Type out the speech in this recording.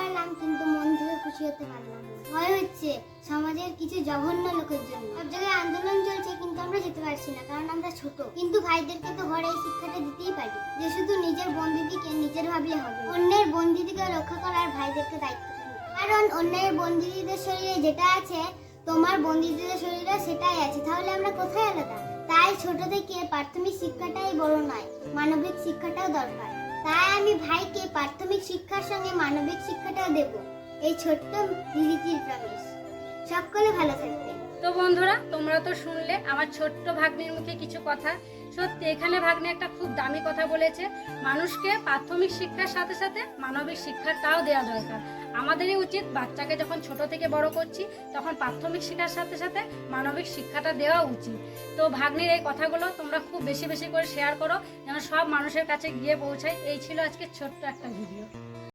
পারলাম কিন্তু মন থেকে খুশি হতে পারলাম ভয় হচ্ছে, সমাজের কিছু জঘন্য লোকের জন্য। সব জায়গায় আন্দোলন চলছে কিন্তু আমরা যেতে পারছি না, কারণ আমরা ছোট। কিন্তু ভাইদেরকে তো ঘরে এই শিক্ষাটা দিতেই পারি, যে শুধু নিজের বন্দিদিকে নিজের ভাবিয়ে হবে। অন্যের বন্দিদিকে রক্ষা করার ভাইদেরকে দায়িত্ব কারণ অন্যের বন্দিদিদের শরীরে যেটা আছে, তোমার বন্দিদিদের শরীরে সেটাই আছে। তাহলে আমরা কোথায় আলাদা? তাই ছোট থেকে প্রাথমিক শিক্ষাটাই বড় নয়, মানবিক শিক্ষাটাও দরকার। তাই আমি ভাইকে প্রাথমিক শিক্ষার সঙ্গে মানবিক শিক্ষা দেব। এই ছোট্ট দিদিটির প্রমিস সকলে ভালো থাকবেন। তো বন্ধুরা, তোমরা তো শুনলে, আমার ছোট্ট ভাগ্নির মুখে কিছু কথা। সত্যি, এখানে ভাগ্নি একটা খুব দামি কথা বলেছে। মানুষকে প্রাথমিক শিক্ষার সাথে সাথে মানবিক শিক্ষাটাও দেওয়া দরকার। আমাদেরই উচিত বাচ্চাকে যখন ছোট থেকে বড় করছি, তখন প্রাথমিক শিক্ষার সাথে সাথে মানবিক শিক্ষাটা দেওয়া উচিত। তো ভাগ্নির এই কথাগুলো তোমরা খুব বেশি বেশি করে শেয়ার করো, যেন সব মানুষের কাছে গিয়ে পৌঁছায়। এই ছিল আজকে ছোট্ট একটা ভিডিও